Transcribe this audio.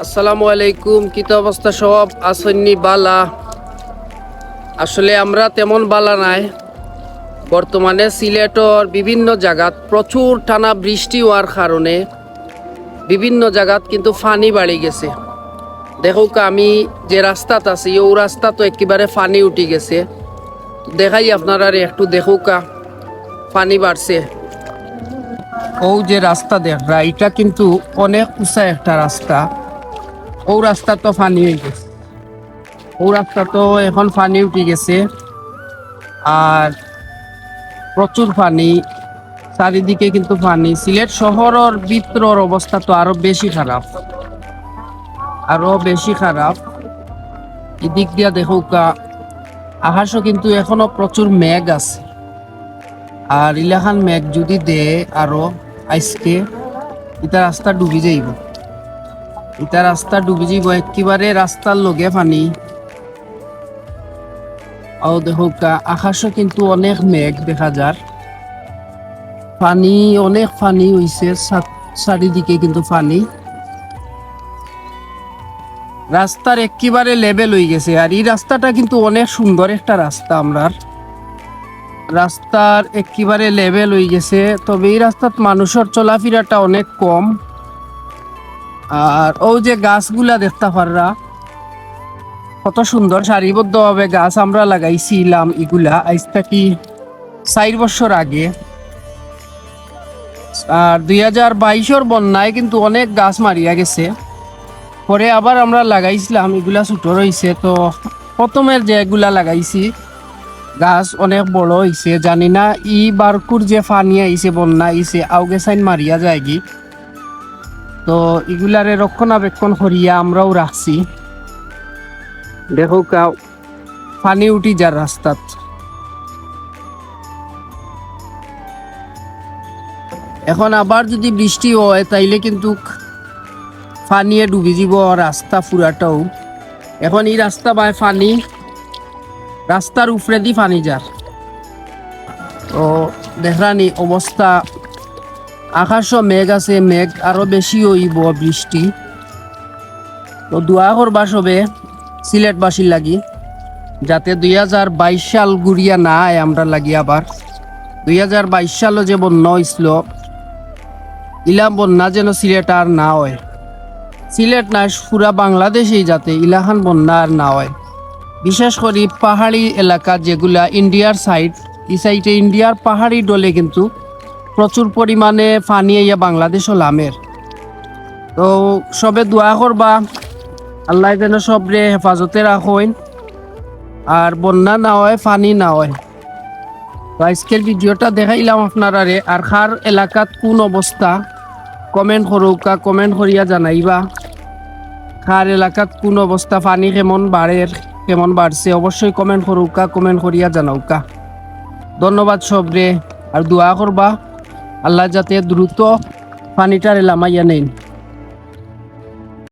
আসসালামু আলাইকুম কিত অবস্থা সব? আসন্নি বালা। আসলে আমরা তেমন বালা নাই। বর্তমানে সিলেটর বিভিন্ন জায়গাত প্রচুর টানা বৃষ্টি হওয়ার কারণে বিভিন্ন জায়গাত কিন্তু ফানি বাড়ি গেছে। দেখুক আমি যে রাস্তাত আছি, ও রাস্তা তো একেবারে ফানি উঠি গেছে। দেখাই আপনারা একটু দেখুকা ফানি বাড়ছে ও যে রাস্তা দেখরা এটা কিন্তু অনেক উঁচা একটা রাস্তা। ও রাস্তা তো ফানি হয়ে গেছে। ও রাস্তা তো এখন ফানি উঠে গেছে। আর প্রচুর পানি, চারিদিকে কিন্তু পানি। সিলেট শহরের ভিতরের অবস্থা তো আরও বেশি খারাপ। আরও বেশি খারাপ। এদিক দিয়া দেখুকা আকাশও কিন্তু এখনও প্রচুর মেঘ আছে। আর ইলাখান মেঘ যদি দে আরও আজকে ইটা রাস্তা ডুবি যাইব। ইটা রাস্তা ডুবি যাইব একেবারে রাস্তার লগে পানি। ও দেখুকা আকাশও কিন্তু অনেক মেঘ দেখা যার পানি, অনেক পানি হইছে চারিদিকে কিন্তু পানি। রাস্তার একেবারে লেভেল হয়ে গেছে আর এই রাস্তাটা কিন্তু অনেক সুন্দর একটা রাস্তা আমরার রাস্তার একেবারে লেভেল হয়ে গেছে, তবে এই রাস্তাত মানুষের চলাফেরাটা অনেক কম। আর ও যে গাছগুলা দেখতে পাররা, কত সুন্দর সারিবদ্ধভাবে গাছ আমরা লাগাইছিলাম এগুলা আজ থাকি চার বছর আগে। আর দুই হাজার বাইশের বন্যায় কিন্তু অনেক গাছ মারিয়া গেছে। পরে আবার আমরা লাগাইছিলাম, এগুলা ছোট রয়েছে তো প্রথমের যে এগুলা লাগাইছি, গাছ অনেক বড় হয়েছে জানি না, ই বারকুর যে ফানি আইছে বন্যা আইছে আউগে সাইন মারিয়া যায় কি তো এগুলারে রক্ষণাবেক্ষণ করিয়া আমরাও রাখছি। দেখো কাউ পানি উঠি যার রাস্তাত। এখন আবার যদি বৃষ্টি হয় তাইলে কিন্তু ফানিয়ে ডুবি যাব রাস্তা পুরাটাও। এখন এই রাস্তা বাই ফানি রাস্তার উপরে দি ফানি যার। তো দেখরানি অবস্থা আকাশও মেঘ আছে, মেঘ আরও বেশি হইব বৃষ্টি। তো দোয়া করবা সবে সিলেটবাসীর লাগি, যাতে দুই হাজার বাইশ সাল ঘুরিয়া না আয় আমরা লাগি আবার। দুই হাজার বাইশ সালও যে বন্যা হয়েছিল ইলা বন্যা যেন সিলেট আর না হয়। সিলেট না, পুরা বাংলাদেশেই যাতে ইলাখান বন্যা আর না হয়। বিশেষ করে পাহাড়ি এলাকা যেগুলা ইন্ডিয়ার সাইড এই সাইডে ইন্ডিয়ার পাহাড়ি ডলে কিন্তু প্রচুর পরিমাণে পানি ইয়া বাংলাদেশও লামের। তো সবে দোয়া করবা, আল্লাহ যেন সবরে হেফাজতে রাখেন আর বন্যা না হয় পানি না হয়। তো আজকের ভিডিওটা দেখাইলাম আপনারারে, আর খার এলাকাত কোন অবস্থা, কমেন্ট করুকা কমেন্ট করিয়া জানাইবা। খার এলাকাত কোন অবস্থা পানি কেমন বাড়ের কেমন বাড়ছে অবশ্যই কমেন্ট করুকা কমেন্ট করিয়া জানাউকা ধন্যবাদ সবরে আর দোয়া করবা আল্লাহ যাতে দ্রুত পানিটারে লামাইয়া নেন।